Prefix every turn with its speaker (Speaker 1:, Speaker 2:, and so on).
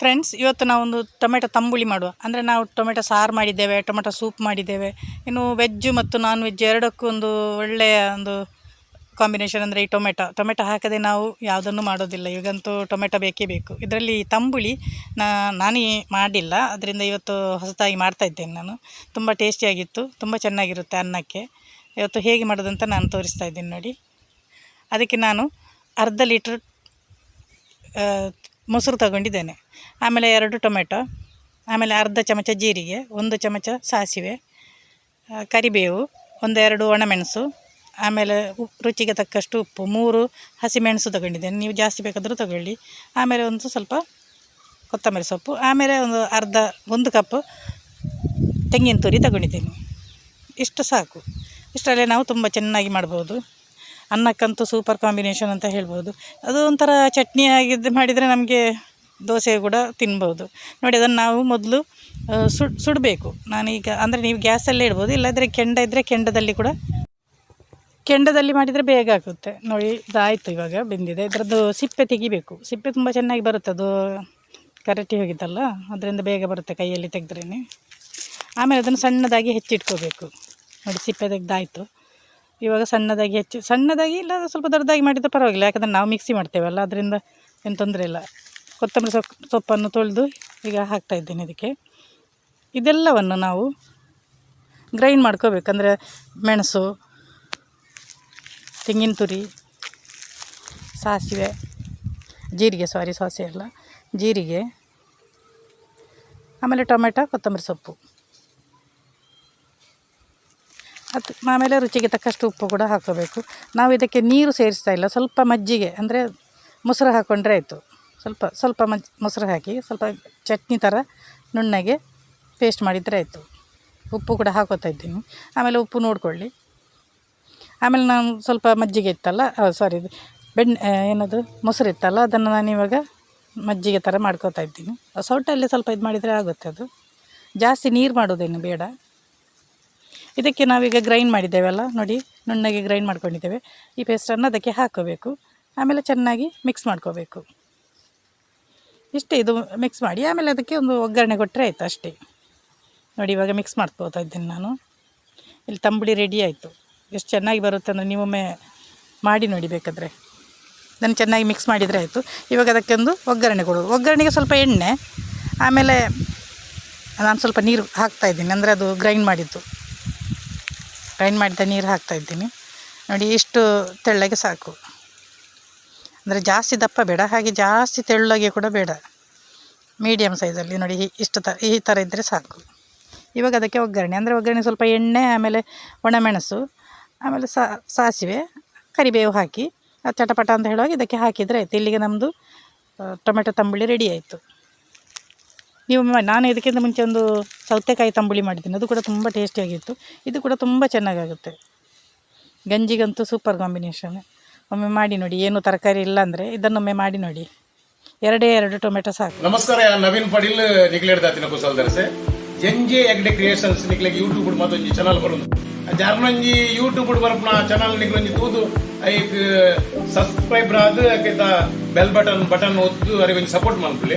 Speaker 1: Friends ಇವತ್ತು ನಾವೊಂದು tomato ತಂಬುಳಿ ಮಾಡುವ. ಅಂದರೆ ನಾವು ಟೊಮೆಟೊ ಸಾರು ಮಾಡಿದ್ದೇವೆ, ಟೊಮೆಟೊ ಸೂಪ್ ಮಾಡಿದ್ದೇವೆ. ಇನ್ನು ವೆಜ್ಜು ಮತ್ತು ನಾನ್ ವೆಜ್ ಎರಡಕ್ಕೂ ಒಂದು ಒಳ್ಳೆಯ ಒಂದು ಕಾಂಬಿನೇಷನ್ ಅಂದರೆ ಈ ಟೊಮೆಟೊ. ಟೊಮೆಟೊ ಹಾಕದೆ ನಾವು ಯಾವುದನ್ನು ಮಾಡೋದಿಲ್ಲ. ಈಗಂತೂ ಟೊಮೆಟೊ ಬೇಕೇ ಬೇಕು. ಇದರಲ್ಲಿ ತಂಬುಳಿ ನಾ, ನಾನೇ ಮಾಡಿಲ್ಲ. ಅದರಿಂದ ಇವತ್ತು ಹೊಸದಾಗಿ ಮಾಡ್ತಾ ಇದ್ದೇನೆ ನಾನು. ತುಂಬ ಟೇಸ್ಟಿಯಾಗಿತ್ತು ತುಂಬ ಚೆನ್ನಾಗಿರುತ್ತೆ ಅನ್ನಕ್ಕೆ. ಇವತ್ತು ಹೇಗೆ ಮಾಡೋದಂತ ನಾನು ತೋರಿಸ್ತಾ ಇದ್ದೀನಿ ನೋಡಿ. ಅದಕ್ಕೆ ನಾನು ಅರ್ಧ ಲೀಟ್ರ್ ಮೊಸರು ತಗೊಂಡಿದ್ದೇನೆ. ಆಮೇಲೆ ಎರಡು ಟೊಮೆಟೊ, ಆಮೇಲೆ ಅರ್ಧ ಚಮಚ ಜೀರಿಗೆ, ಒಂದು ಚಮಚ ಸಾಸಿವೆ ಕರಿಬೇವು, ಒಂದೆರಡು ಒಣಮೆಣಸು, ಆಮೇಲೆ ರುಚಿಗೆ ತಕ್ಕಷ್ಟು ಉಪ್ಪು, ಮೂರು ಹಸಿಮೆಣಸು ತಗೊಂಡಿದ್ದೇನೆ. ನೀವು ಜಾಸ್ತಿ ಬೇಕಾದರೂ ತಗೊಳ್ಳಿ. ಆಮೇಲೆ ಒಂದು ಸ್ವಲ್ಪ ಕೊತ್ತಂಬರಿ ಸೊಪ್ಪು, ಆಮೇಲೆ ಒಂದು ಅರ್ಧ, ಒಂದು ಕಪ್ ತೆಂಗಿನ ತುರಿ ತಗೊಂಡಿದ್ದೇನೆ. ಇಷ್ಟು ಸಾಕು. ಇಷ್ಟರಲ್ಲೇ ನಾವು ತುಂಬ ಚೆನ್ನಾಗಿ ಮಾಡ್ಬೋದು. ಅನ್ನಕ್ಕಂತೂ ಸೂಪರ್ ಕಾಂಬಿನೇಷನ್ ಅಂತ ಹೇಳ್ಬೋದು. ಅದು ಒಂಥರ ಚಟ್ನಿ ಆಗಿದ್ದು ಮಾಡಿದರೆ ನಮಗೆ ದೋಸೆ ಕೂಡ ತಿನ್ಬೋದು. ನೋಡಿ, ಅದನ್ನು ನಾವು ಮೊದಲು ಸುಡ್, ಸುಡಬೇಕು. ನಾನೀಗ, ಅಂದರೆ ನೀವು ಗ್ಯಾಸಲ್ಲೇ ಇಡ್ಬೋದು, ಇಲ್ಲದ್ರೆ ಕೆಂಡ ಇದ್ದರೆ ಕೆಂಡದಲ್ಲಿ ಕೂಡ, ಕೆಂಡದಲ್ಲಿ ಮಾಡಿದರೆ ಬೇಗ ಆಗುತ್ತೆ. ನೋಡಿ, ಇದಾಯಿತು ಇವಾಗ, ಬೆಂದಿದೆ. ಇದರದ್ದು ಸಿಪ್ಪೆ ತೆಗಿಬೇಕು. ಸಿಪ್ಪೆ ತುಂಬ ಚೆನ್ನಾಗಿ ಬರುತ್ತೆ. ಅದು ಕರಟಿ ಹೋಗಿದ್ದಲ್ಲ ಅದರಿಂದ ಬೇಗ ಬರುತ್ತೆ ಕೈಯಲ್ಲಿ ತೆಗೆದ್ರೇ ಆಮೇಲೆ ಅದನ್ನು ಸಣ್ಣದಾಗಿ ಹೆಚ್ಚಿಟ್ಕೋಬೇಕು. ನೋಡಿ, ಸಿಪ್ಪೆ ತೆಗ್ದಾಯಿತು. ಇವಾಗ ಸಣ್ಣದಾಗಿ ಹೆಚ್ಚು, ಸಣ್ಣದಾಗಿ ಇಲ್ಲ, ಸ್ವಲ್ಪ ದೊಡ್ಡದಾಗಿ ಮಾಡಿದರೆ ಪರವಾಗಿಲ್ಲ, ಯಾಕಂದರೆ ನಾವು ಮಿಕ್ಸಿ ಮಾಡ್ತೇವಲ್ಲ ಅದರಿಂದ ಏನು ತೊಂದರೆ ಇಲ್ಲ. ಕೊತ್ತಂಬರಿ ಸೊಪ್ಪು ಸೊಪ್ಪನ್ನು ತೊಳೆದು ಈಗ ಹಾಕ್ತಾ ಇದ್ದೇನೆ ಇದಕ್ಕೆ. ಇದೆಲ್ಲವನ್ನು ನಾವು ಗ್ರೈಂಡ್ ಮಾಡ್ಕೋಬೇಕಂದ್ರೆ ಮೆಣಸು, ತೆಂಗಿನ ತುರಿ, ಸಾಸಿವೆ, ಜೀರಿಗೆ ಸಾರಿ ಸಾಸಿವೆ ಅಲ್ಲ, ಜೀರಿಗೆ, ಆಮೇಲೆ ಟೊಮೆಟೊ, ಕೊತ್ತಂಬರಿ ಸೊಪ್ಪು. ಅದು ಆಮೇಲೆ ರುಚಿಗೆ ತಕ್ಕಷ್ಟು ಉಪ್ಪು ಕೂಡ ಹಾಕೋಬೇಕು ನಾವು ಇದಕ್ಕೆ ನೀರು ಸೇರಿಸ್ತಾ ಇಲ್ಲ. ಸ್ವಲ್ಪ ಮಜ್ಜಿಗೆ, ಅಂದರೆ ಮೊಸರು ಹಾಕ್ಕೊಂಡ್ರೆ ಆಯಿತು. ಸ್ವಲ್ಪ ಸ್ವಲ್ಪ ಮಜ್, ಮೊಸರು ಹಾಕಿ, ಸ್ವಲ್ಪ ಚಟ್ನಿ ಥರ ನುಣ್ಣಗೆ ಪೇಸ್ಟ್ ಮಾಡಿದರೆ ಆಯಿತು. ಉಪ್ಪು ಕೂಡ ಹಾಕೋತಾ ಇದ್ದೀನಿ. ಆಮೇಲೆ ಉಪ್ಪು ನೋಡಿಕೊಳ್ಳಿ. ಆಮೇಲೆ ನಾನು ಸ್ವಲ್ಪ ಮಜ್ಜಿಗೆ ಇತ್ತಲ್ಲ ಸಾರಿ ಬೆಣ್ಣೆ ಏನದು, ಮೊಸರು ಇತ್ತಲ್ಲ, ಅದನ್ನು ನಾನು ಇವಾಗ ಮಜ್ಜಿಗೆ ಥರ ಮಾಡ್ಕೋತಾ ಇದ್ದೀನಿ. ಸೌಟಲ್ಲಿ ಸ್ವಲ್ಪ ಇದು ಮಾಡಿದರೆ ಆಗುತ್ತೆ ಅದು. ಜಾಸ್ತಿ ನೀರು ಮಾಡೋದೇನು ಬೇಡ. ಇದಕ್ಕೆ ನಾವೀಗ ಗ್ರೈಂಡ್ ಮಾಡಿದ್ದೇವಲ್ಲ, ನೋಡಿ, ನುಣ್ಣಗೆ ಗ್ರೈಂಡ್ ಮಾಡ್ಕೊಂಡಿದ್ದೇವೆ. ಈ ಪೇಸ್ಟನ್ನು ಅದಕ್ಕೆ ಹಾಕೋಬೇಕು. ಆಮೇಲೆ ಚೆನ್ನಾಗಿ ಮಿಕ್ಸ್ ಮಾಡ್ಕೋಬೇಕು. ಇಷ್ಟೇ ಇದು ಮಿಕ್ಸ್ ಮಾಡಿ, ಆಮೇಲೆ ಅದಕ್ಕೆ ಒಂದು ಒಗ್ಗರಣೆ ಕೊಟ್ಟರೆ ಆಯಿತು ಅಷ್ಟೇ. ನೋಡಿ, ಇವಾಗ ಮಿಕ್ಸ್ ಮಾಡ್ಕೋತಾ ಇದ್ದೀನಿ ನಾನು. ಇಲ್ಲಿ ತಂಬುಳಿ ರೆಡಿ ಆಯಿತು. ಎಷ್ಟು ಚೆನ್ನಾಗಿ ಬರುತ್ತೆ ಅಂದರೆ ನೀವೊಮ್ಮೆ ಮಾಡಿ ನೋಡಿ ಬೇಕಾದರೆ. ಅದನ್ನು ಚೆನ್ನಾಗಿ ಮಿಕ್ಸ್ ಮಾಡಿದರೆ ಆಯಿತು. ಇವಾಗ ಅದಕ್ಕೆ ಒಂದು ಒಗ್ಗರಣೆ ಕೊಡೋದು ಒಗ್ಗರಣೆಗೆ ಸ್ವಲ್ಪ ಎಣ್ಣೆ, ಆಮೇಲೆ ನಾನು ಸ್ವಲ್ಪ ನೀರು ಹಾಕ್ತಾ ಇದ್ದೀನಿ. ಅಂದರೆ ಅದು ಗ್ರೈಂಡ್ ಮಾಡಿದ್ದು. ಗ್ರೈಂಡ್ ಮಾಡಿದ ನೀರು ಹಾಕ್ತಾ ಇದ್ದೀನಿ. ನೋಡಿ ಇಷ್ಟು ತೆಳ್ಳಗೆ ಸಾಕು. ಅಂದರೆ ಜಾಸ್ತಿ ದಪ್ಪ ಬೇಡ, ಹಾಗೆ ಜಾಸ್ತಿ ತೆಳ್ಳಗೆ ಕೂಡ ಬೇಡ. ಮೀಡಿಯಮ್ ಸೈಜಲ್ಲಿ ನೋಡಿ ಇಷ್ಟು ತ ಈ ಥರ ಇದ್ದರೆ ಸಾಕು. ಇವಾಗ ಅದಕ್ಕೆ ಒಗ್ಗರಣೆ, ಅಂದರೆ ಒಗ್ಗರಣೆ ಸ್ವಲ್ಪ ಎಣ್ಣೆ, ಆಮೇಲೆ ಒಣಮೆಣಸು, ಆಮೇಲೆ ಸಾಸಿವೆ, ಕರಿಬೇವು ಹಾಕಿ ಚಟಪಟ ಅಂತ ಹೇಳುವಾಗ ಇದಕ್ಕೆ ಹಾಕಿದರೆ ಆಯಿತು. ಇಲ್ಲಿಗೆ ನಮ್ಮದು ಟೊಮೆಟೊ ತಂಬುಳಿ ರೆಡಿ ಆಯಿತು. ನೀವು ನಾನು ಇದಕ್ಕಿಂತ ಮುಂಚೆ ಒಂದು ಸೌತೆಕಾಯಿ ತಂಬುಳಿ ಮಾಡಿದ್ದೀನಿ. ಅದು ಕೂಡ ತುಂಬ ಟೇಸ್ಟಿಯಾಗಿತ್ತು ಇದು ಕೂಡ ತುಂಬ ಚೆನ್ನಾಗಾಗುತ್ತೆ. ಗಂಜಿಗಂತೂ ಸೂಪರ್ ಕಾಂಬಿನೇಷನ್ ಒಮ್ಮೆ ಮಾಡಿ ನೋಡಿ, ಏನು ತರಕಾರಿ ಇಲ್ಲ ಅಂದರೆ ಇದನ್ನೊಮ್ಮೆ ಮಾಡಿ ನೋಡಿ. ಎರಡೇ ಎರಡು ಟೊಮೆಟೊ ಸಾಕು.
Speaker 2: ನಮಸ್ಕಾರ ನವೀನ್ ಪಡೀಲ್ ದಾತಿನ ಕುಸಲ್ ದರ್ಸೆ ಎಂಜೆ ಎಗ್ಡೆ ಕ್ರಿಯೇಷನ್ಸ್ ನಿಕ್ಲೆಗ್ ಯೂಟ್ಯೂಬ್ ಮತ್ತೊಂದು ಚಾನಲ್ ಬರೋದು. ಜಾರ್ನಂಜಿ ಯೂಟ್ಯೂಬ್ ಬರಪ್ನ ಚಾನಲ್ ನಿಕ್ಲೊಂಜಿ ತೂದು ಐಕ್ ಸಬ್ಸ್ಕ್ರೈಬರ್ ಆದ ಬೆಲ್ ಬಟನ್ ಬಟನ್ ಒತ್ತು ಅವರಿಗೆ ಸಪೋರ್ಟ್ ಮಾಡ್ಕೊಳ್ಳಿ